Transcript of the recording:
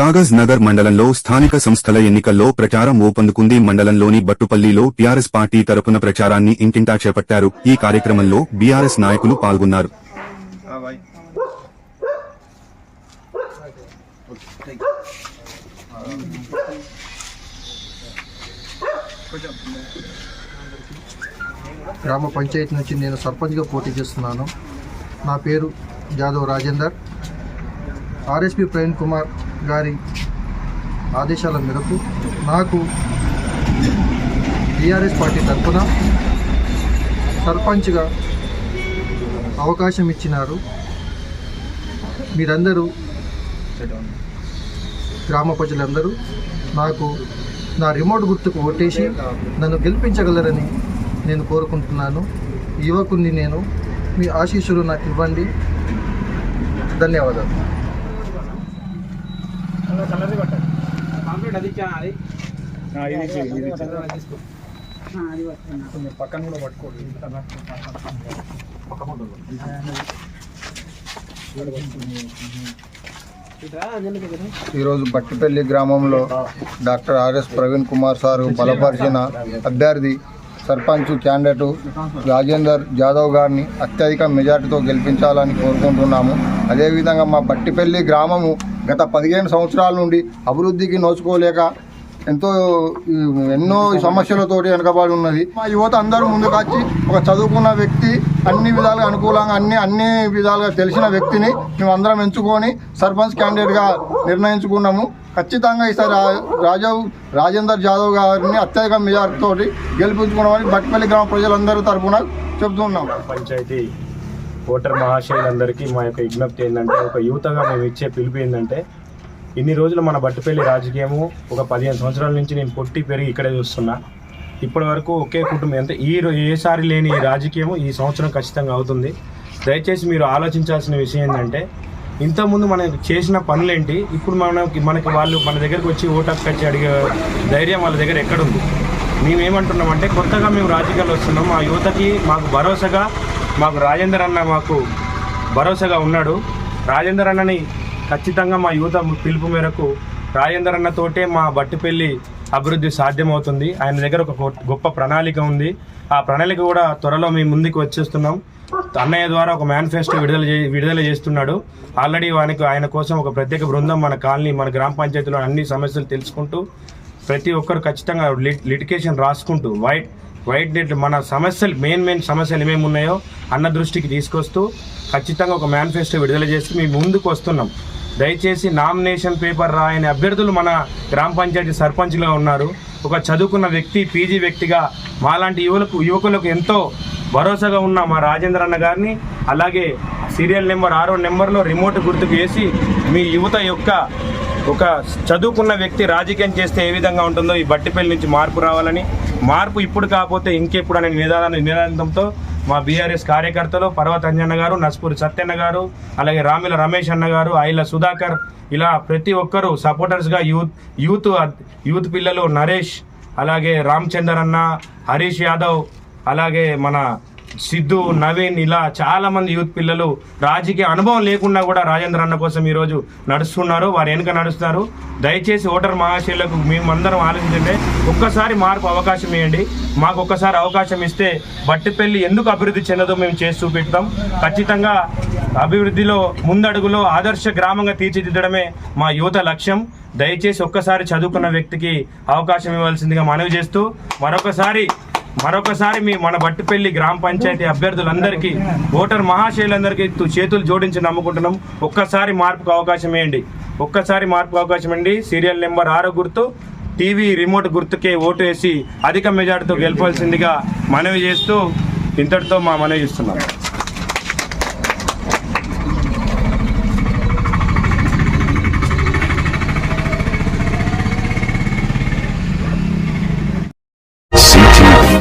కాగజ్ నగర్ మండలంలో స్థానిక సంస్థల ఎన్నికల్లో ప్రచారం ఊపందుకుంది. మండలంలోని బట్టుపల్లిలో టీఆర్ఎస్ పార్టీ తరపున ప్రచారాన్ని ఇంటింటా చేపట్టారు. ఈ కార్యక్రమంలో బీఆర్ఎస్ నాయకులు పాల్గొన్నారు. గ్రామ పంచాయతీ నుంచి నేను సర్పంచ్గా పోటీ చేస్తున్నాను. నా పేరు జాదవ్ రాజేందర్. ఆర్ఎస్పి ప్రవీణ్ కుమార్. గారి ఆదేశాల మేరకు నాకు టీఆర్ఎస్ పార్టీ తరఫున సర్పంచ్గా అవకాశం ఇచ్చినారు. మీరందరూ గ్రామ ప్రజలందరూ నాకు నా రిమోట్ గుర్తుకు ఓటేసి నన్ను గెలిపించగలరని నేను కోరుకుంటున్నాను. యువకుని నేను మీ ఆశీస్సులు నాకు ఇవ్వండి. ధన్యవాదాలు. ఈరోజు బట్టిపల్లి గ్రామంలో doctor RS Praveen Kumar sir బలపరిచిన అభ్యర్థి సర్పంచ్ క్యాండిడేట్ రాజేందర్ జాదవ్ గారిని అత్యధిక మెజార్టీతో గెలిపించాలని కోరుకుంటున్నాము. అదేవిధంగా మా బట్టిపల్లి గ్రామము గత పదిహేను సంవత్సరాల నుండి అభివృద్ధికి నోచుకోలేక ఎంతో ఎన్నో సమస్యలతోటి వెనకబడి ఉన్నది. మా యువత అందరూ ముందుకు వచ్చి ఒక చదువుకున్న వ్యక్తి అన్ని విధాలుగా అనుకూలంగా అన్ని అన్ని విధాలుగా తెలిసిన వ్యక్తిని మేము అందరం ఎంచుకొని సర్పంచ్ క్యాండిడేట్గా నిర్ణయించుకున్నాము. ఖచ్చితంగా ఈసారి రాజావు రాజావ్ రాజేందర్ జాదవ్ గారిని అత్యధిక మెజార్టీతో గెలిపించుకున్నామని బట్పల్లి గ్రామ ప్రజలందరూ తరఫున చెబుతున్నాం. పంచాయతీ ఓటర్ మహాశయులందరికీ మా యొక్క విజ్ఞప్తి ఏంటంటే ఒక యువతగా మేము ఇచ్చే పిలుపు ఏంటంటే ఇన్ని రోజులు మన బట్టుపల్లి రాజకీయము ఒక పదిహేను సంవత్సరాల నుంచి నేను పొట్టి పెరిగి ఇక్కడే చూస్తున్నా. ఇప్పటి వరకు ఒకే కుటుంబం అంటే ఈ ఏసారి లేని ఈ రాజకీయము ఈ సంవత్సరం ఖచ్చితంగా అవుతుంది. దయచేసి మీరు ఆలోచించాల్సిన విషయం ఏంటంటే ఇంతకుముందు మనం చేసిన పనులేంటి? ఇప్పుడు మనకి మనకి వాళ్ళు మన దగ్గరకు వచ్చి ఓటు హక్కు వచ్చి అడిగే ధైర్యం వాళ్ళ దగ్గర ఎక్కడుంది? మేమేమంటున్నామంటే కొత్తగా మేము రాజకీయాలు వస్తున్నాం. మా యువతకి మాకు భరోసాగా మాకు రాజేందర్ అన్న మాకు భరోసాగా ఉన్నాడు. రాజేందర్ అన్నని ఖచ్చితంగా మా యువత పిలుపు మేరకు రాజేందర్ అన్నతోటే మా బట్టిపల్లి అభివృద్ధి సాధ్యమవుతుంది. ఆయన దగ్గర ఒక గొ- గొప్ప ప్రణాళిక ఉంది. ఆ ప్రణాళిక కూడా త్వరలో మేము ముందుకు వచ్చేస్తున్నాం. అన్నయ్య ద్వారా ఒక మేనిఫెస్టో విడుదల చే విడుదల చేస్తున్నాడు. ఆల్రెడీ వానికి ఆయన కోసం ఒక ప్రత్యేక బృందం మన కాలనీ మన గ్రామ పంచాయతీలో అన్ని సమస్యలు తెలుసుకుంటూ ప్రతి ఒక్కరు ఖచ్చితంగా లిట్ లిటికేషన్ రాసుకుంటూ వైట్ వైట్ డెట్ మన సమస్యలు మెయిన్ మెయిన్ సమస్యలు ఏమేమి ఉన్నాయో అన్న దృష్టికి తీసుకొస్తూ ఖచ్చితంగా ఒక మేనిఫెస్టో విడుదల చేసి మేము ముందుకు వస్తున్నాం. దయచేసి నామినేషన్ పేపర్ రాయని అభ్యర్థులు మన గ్రామ పంచాయతీ సర్పంచ్గా ఉన్నారు. ఒక చదువుకున్న వ్యక్తి పీజీ వ్యక్తిగా మాలాంటి యువకులకు యువకులకు ఎంతో భరోసాగా ఉన్న మా రాజేంద్ర అన్న గారిని అలాగే సీరియల్ నెంబర్ ఆరో నెంబర్లో రిమోట్ గుర్తుకు వేసి మీ యువత యొక్క ఒక చదువుకున్న వ్యక్తి రాజకీయం చేస్తే ఏ విధంగా ఉంటుందో ఈ బట్టిపల్లి నుంచి మార్పు రావాలని మార్పు ఇప్పుడు కాకపోతే ఇంకెప్పుడు అనే నిదాన నినాదంతో మా బీఆర్ఎస్ కార్యకర్తలు పర్వత అంజన్న గారు నస్పూరి సత్యన్న గారు అలాగే రామిల రమేష్ అన్న గారు ఐల సుధాకర్ ఇలా ప్రతి ఒక్కరూ సపోర్టర్స్గా యూత్ యూత్ యూత్ పిల్లలు నరేష్ అలాగే రామచందర్ అన్న హరీష్ యాదవ్ అలాగే మన సిద్ధు నవీన్ ఇలా చాలా మంది యూత్ పిల్లలు రాజకీయ అనుభవం లేకుండా కూడా రాజేంద్ర అన్న కోసం ఈరోజు నడుస్తున్నారు. వారు వెనుక నడుస్తున్నారు. దయచేసి ఓటర్ మహాశైలకు మేము అందరం ఆలోచించండి. ఒక్కసారి మార్పు అవకాశం ఇవ్వండి. మాకు ఒక్కసారి అవకాశం ఇస్తే బట్టిపల్లి ఎందుకు అభివృద్ధి చెందదో మేము చేసి చూపిస్తాం. ఖచ్చితంగా అభివృద్ధిలో ముందడుగులో ఆదర్శ గ్రామంగా తీర్చిదిద్దడమే మా యువత లక్ష్యం. దయచేసి ఒక్కసారి చదువుకున్న వ్యక్తికి అవకాశం ఇవ్వాల్సిందిగా మనవి చేస్తూ మరొకసారి మరొకసారి మీ మన బట్టిపల్లి గ్రామ పంచాయతీ అభ్యర్థులందరికీ ఓటర్ మహాశైలందరికీ చేతులు జోడించి నమ్ముకుంటున్నాం. ఒక్కసారి మార్పుకు అవకాశం ఇవ్వండి. ఒక్కసారి మార్పుకు అవకాశం ఇవ్వండి. సీరియల్ నెంబర్ ఆరో గుర్తు టీవీ రిమోట్ గుర్తుకే ఓటు వేసి అధిక మెజార్టీతో గెలపాల్సిందిగా మనవి చేస్తూ ఇంతటితో మా మనవి ఇస్తున్నాం